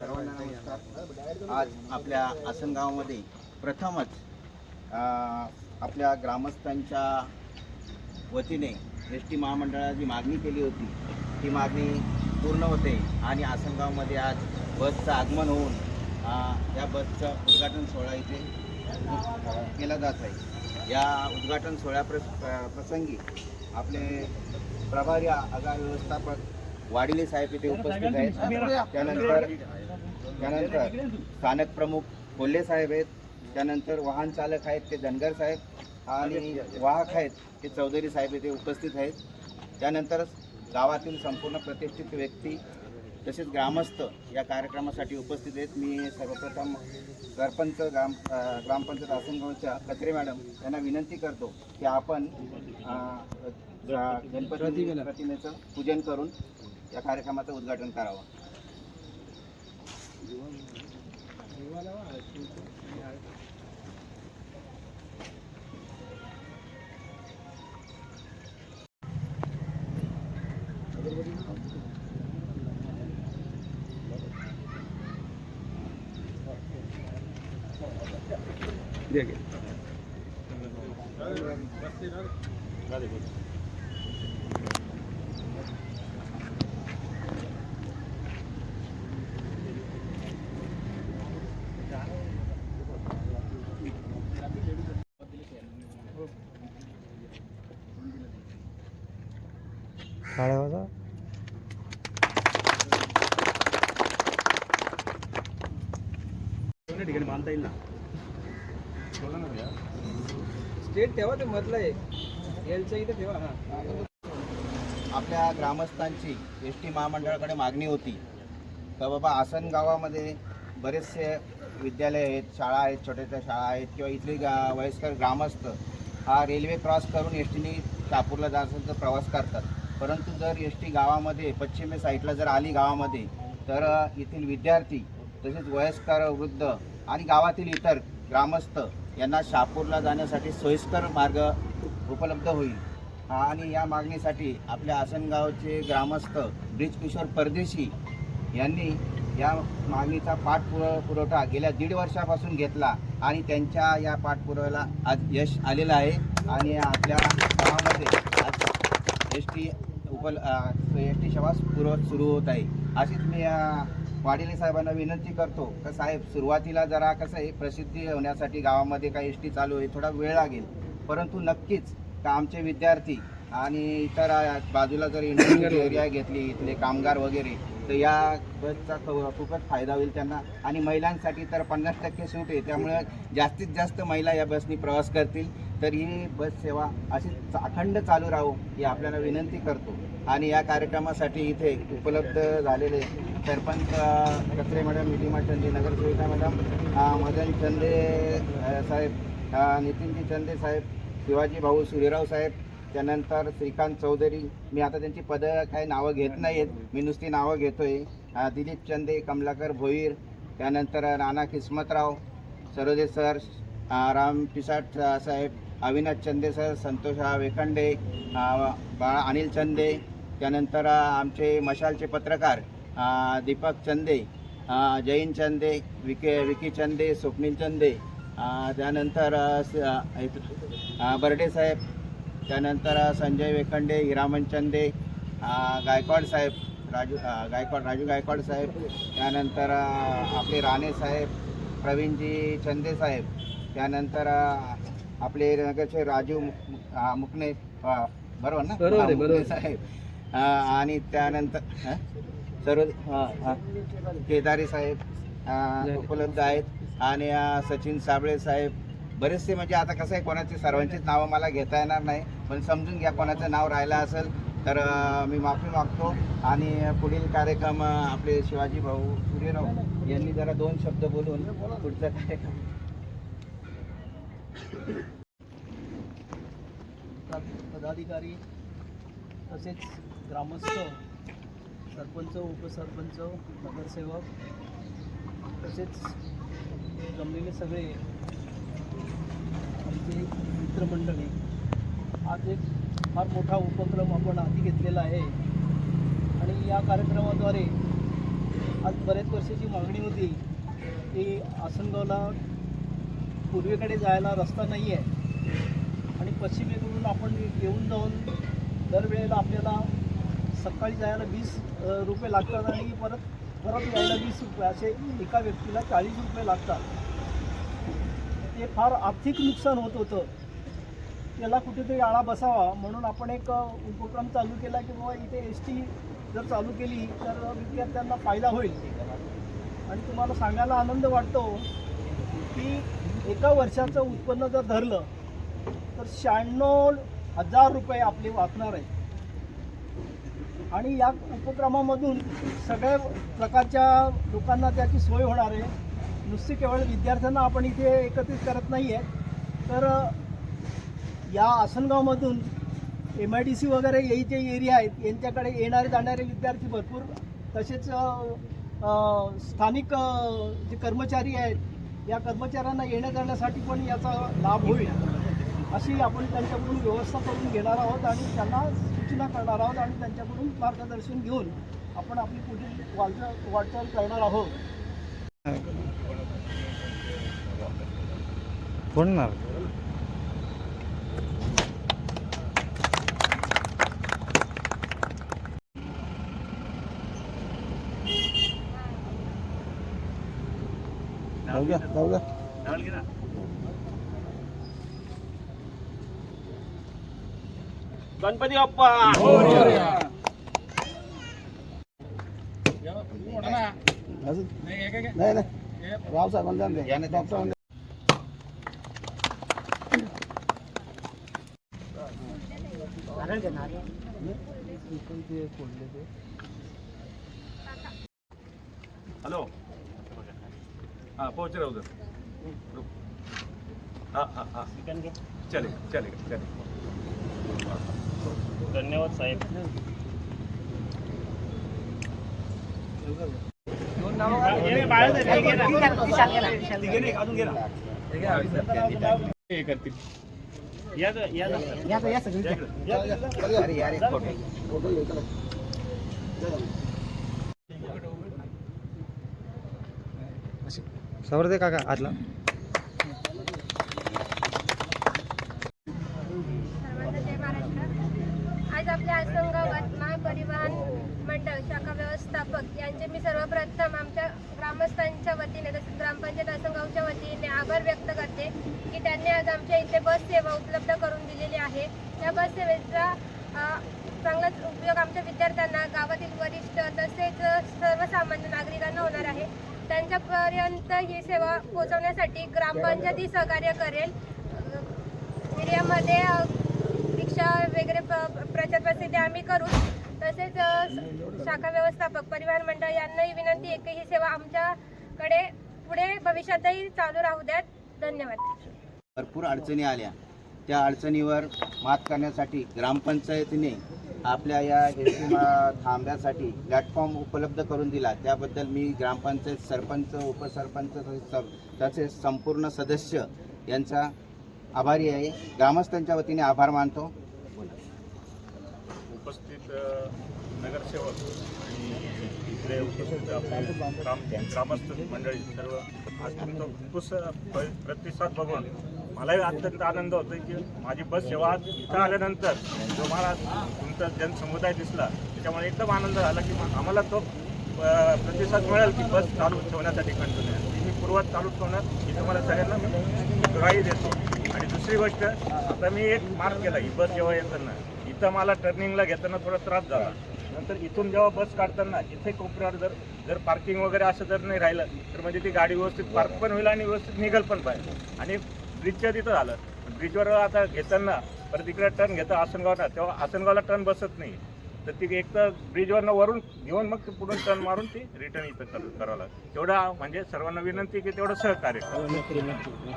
सर्वांना नमस्कार. आज आपल्या आसनगावामध्ये प्रथमच आपल्या ग्रामस्थांच्या वतीने एस टी महामंडळाची मागणी केली होती ती मागणी पूर्ण होते आणि आसनगावमध्ये आज बसचं आगमन होऊन या बसचं उद्घाटन सोहळा इथे केला जात आहे. या उद्घाटन सोहळ्या प्रसंगी आपले प्रभारी आगार व्यवस्थापक वाडिले साहेब इथे उपस्थित आहेत. त्यानंतर त्यानंतर स्थानक प्रमुख कोल्हे साहेब आहेत. त्यानंतर वाहन चालक आहेत ते धनगर साहेब आणि वाहक आहेत ते चौधरी साहेब इथे उपस्थित आहेत. त्यानंतर गावातील संपूर्ण प्रतिष्ठित व्यक्ती तसेच ग्रामस्थ या कार्यक्रमासाठी उपस्थित आहेत. मी सर्वप्रथम सरपंच ग्राम ग्रामपंचायत आसनगावच्या कत्रे मॅडम यांना विनंती करतो की आपण गणपती प्रतिमेचं पूजन करून या कार्यक्रमाचं उद्घाटन करावं. Gracias. येईल ना. स्टेट ठेवा ते मधलं आहे एलच्या इथे ठेवा हा. आपल्या ग्रामस्थांची एस टी महामंडळाकडे मागणी होती. का बाबा आसन गावामध्ये बरेचसे विद्यालय आहेत शाळा आहेत छोट्या छोट्या शाळा आहेत किंवा इथले गा वयस्कर ग्रामस्थ हा रेल्वे क्रॉस करून एस टीने शहापूरला जात असेल तर प्रवास करतात. परंतु जर एस टी गावामध्ये पश्चिमे साईडला जर आली गावामध्ये तर येथील विद्यार्थी तसेच वयस्कर वृद्ध आणि गावातील इतर ग्रामस्थ यांना शहापूरला जाण्यासाठी सोयीस्कर मार्ग उपलब्ध होईल. आणि या मागणीसाठी आपल्या आसनगावचे ग्रामस्थ ब्रिज किशोर परदेशी यांनी या मागणीचा पाठपुर पुरवठा गेल्या दीड वर्षापासून घेतला आणि त्यांच्या या पाठपुराव्याला आज यश आलेलं आहे. आणि आपल्या गावामध्ये आज एस टी उपल एस टी सेवा पुरवत सुरू होत आहे. अशीच मी वाडिले साहेबांना विनंती करतो का साहेब सुरुवातीला जरा कसं आहे प्रसिद्धी होण्यासाठी गावामध्ये काही एस टी चालू आहे थोडा वेळ लागेल. परंतु नक्कीच का आमचे विद्यार्थी आणि इतर बाजूला जर इंडस्ट्रियल एरिया घेतली इथले कामगार वगैरे तर या बसचा खूपच फायदा होईल त्यांना. आणि महिलांसाठी तर पन्नास टक्के सूट आहे त्यामुळे जास्तीत जास्त महिला या बसनी प्रवास करतील. तर ही बस सेवा अशी चा- अखंड चालू राहू ही आपल्याला विनंती करतो. आणि या कार्यक्रमासाठी इथे उपलब्ध झालेले सरपंच कचरे मॅडम निलिमा चंदे नगरसेविका मॅडम मदन चंदे साहेब नितीनजी चंदे साहेब शिवाजी भाऊ सूर्यराव साहेब त्यानंतर श्रीकांत चौधरी. मी आता त्यांची पदं काही नावं घेत नाही आहेत मी नुसती नावं घेतोय. दिलीप चंदे कमलाकर भोईर त्यानंतर राणा किस्मतराव सरोदे सर राम पिसाट साहेब अविनाश चंदे सर संतोष वेखंडे बाळा अनिल चंदे त्यानंतर आमचे मशालचे पत्रकार दीपक चंदे जैन चंदे विके विकी चंदे स्वप्नील चंदे त्यानंतर बर्डे साहेब त्यानंतर संजय वेखंडे हिरामन चंदे गायकवाड साहेब राजू गायकवाड राजू गायकवाड साहेब त्यानंतर आपले राणे साहेब प्रवीणजी चंदे साहेब त्यानंतर आपले नगरचे राजू मुकणे बरोबर ना बरोबर. साहेब आणि त्यानंतर? सर्व हां हां. केदारी साहेब अ, उपलब्ध आहेत. आणि अ, सचिन साबळे साहेब. बरेचसे म्हणजे आता कसं आहे कोणाची सर्वांचीच नावं मला घेता येणार नाही. पण समजून घ्या कोणाचं नाव राहिलं असेल तर अ, मी माफी मागतो. आणि पुढील कार्यक्रम अ, आपले शिवाजी भाऊ सूर्यराव यांनी जरा दोन शब्द बोलून पुढचा कार्यक्रम पदाधिकारी तसेच ग्रामस्थ सरपंच उपसरपंच नगरसेवक तसेच जमलेले सगळे आमचे मित्रमंडळी. आज एक फार मोठा उपक्रम आपण हाती घेतलेला आहे. आणि या कार्यक्रमाद्वारे आज बऱ्याच वर्षाची मागणी होती की आसनगावला पूर्वेकडे जायला रस्ता नाही आहे आणि पश्चिमेकडून आपण येऊन जाऊन दरवेळेला आपल्याला सकाळी जायला वीस रुपये लागतात आणि परत परत यायला वीस रुपये. असे एका व्यक्तीला चाळीस रुपये लागतात. ते फार आर्थिक नुकसान होत होतं. त्याला कुठेतरी आळा बसावा म्हणून आपण एक उपक्रम चालू केला की बाबा इथे एस टी जर चालू केली तर विद्यार्थ्यांना फायदा होईल. आणि तुम्हाला सांगायला आनंद वाटतो की एका वर्षाचं उत्पन्न जर धरलं तर शहाण्णव हजार रुपये आपले वाचणार आहेत. आणि या उपक्रमामधून सगळ्या प्रकारच्या लोकांना त्याची सोय होणार आहे. नुसती केवळ विद्यार्थ्यांना आपण इथे एकत्रित करत नाही आहे तर या आसनगावमधून एम आय डी सी वगैरे हे जे एरिया आहेत यांच्याकडे येणारे जाणारे विद्यार्थी भरपूर. तसेच स्थानिक जे कर्मचारी आहेत या कर्मचाऱ्यांना येण्या जाण्यासाठी पण याचा लाभ होईल. अशी आपण त्यांच्याकडून व्यवस्था करून घेणार आहोत आणि त्यांना सूचना करणार आहोत आणि त्यांच्याकडून मार्गदर्शन घेऊन आपण आपली पुढील वाटचाल वाटचाल करणार आहोत. फोडणार जाऊ द्या जाऊ द्या गणपती बाप्पा! अजून नाही नाही राहू साहेबांना हा ना. याने राव साहेबांना हेलो उधर हाँ हाँ. हाँ चलेगा चलेगा धन्यवाद साहेब. या या सवर दे काका आतला. जिल्हा आज महापरिवहन मंडळ शाखा व्यवस्थापक यांचे मी सर्वप्रथम आमच्या ग्रामस्थांच्या वतीने तसेच ग्रामपंचायत आसनगावच्या वतीने आभार व्यक्त करते की त्यांनी आज आमच्या इथे बस सेवा उपलब्ध करून दिलेली आहे. या बस सेवेचा चांगलाच उपयोग आमच्या विद्यार्थ्यांना गावातील वरिष्ठ तसेच सर्वसामान्य नागरिकांना होणार आहे. त्यांच्यापर्यंत ही सेवा पोहोचवण्यासाठी ग्रामपंचायती सहकार्य करेल. एरियामध्ये अ, वगैरे प- प्रचार प्रसिद्धी आम्ही करू. तसेच शाखा व्यवस्थापक परिवहन मंडळ यांनाही विनंती आहे की ही सेवा आमच्याकडे पुढे भविष्यातही चालू राहू द्यात. धन्यवाद. भरपूर अडचणी आल्या. त्या अडचणीवर मात करण्यासाठी ग्रामपंचायतीने आपल्या या एस टी थांब्यासाठी प्लॅटफॉर्म उपलब्ध करून दिला. त्याबद्दल मी ग्रामपंचायत सरपंच उपसरपंच तसेच संपूर्ण सदस्य यांचा आभारी आहे. ग्रामस्थांच्या वतीने आभार मानतो. उपस्थित नगरसेवक आणि इकडे उपस्थित आपले ग्राम ग्रामस्थ मंडळी सर्व आज तुमचा खूपच प्रतिसाद बघून मलाही अत्यंत आनंद होतो की माझी बस सेवा आज इथं आल्यानंतर जो मला तुमचा जनसमुदाय दिसला त्याच्यामुळे एकदम आनंद झाला की मग आम्हाला तो प्रतिसाद मिळेल की बस चालू ठेवण्यासाठी कंटिन्यू मी पूर्वात चालू ठेवणार ही तुम्हाला सगळ्यांना मी देतो. आणि दुसरी गोष्ट आता मी एक मार्क केला ही बस जेव्हा येताना. इथं मला टर्निंगला घेताना थोडा त्रास झाला. नंतर इथून जेव्हा बस काढताना इथे कोपऱ्यावर जर जर पार्किंग वगैरे असं जर नाही राहिलं तर म्हणजे ती गाडी व्यवस्थित पार्क पण होईल आणि व्यवस्थित निघल पण पाहिजे आणि ब्रिजच्या तिथं झालं. ब्रिजवर आता घेताना परत इकडे टर्न घेतं आसनगावला तेव्हा आसनगावला टर्न बसत नाही. तर ती एक तर ब्रिजवरनं वरून घेऊन मग ते पुढून टर्न मारून ती रिटर्न इथं करावं लागतं. तेवढा म्हणजे सर्वांना विनंती की तेवढं सहकार्य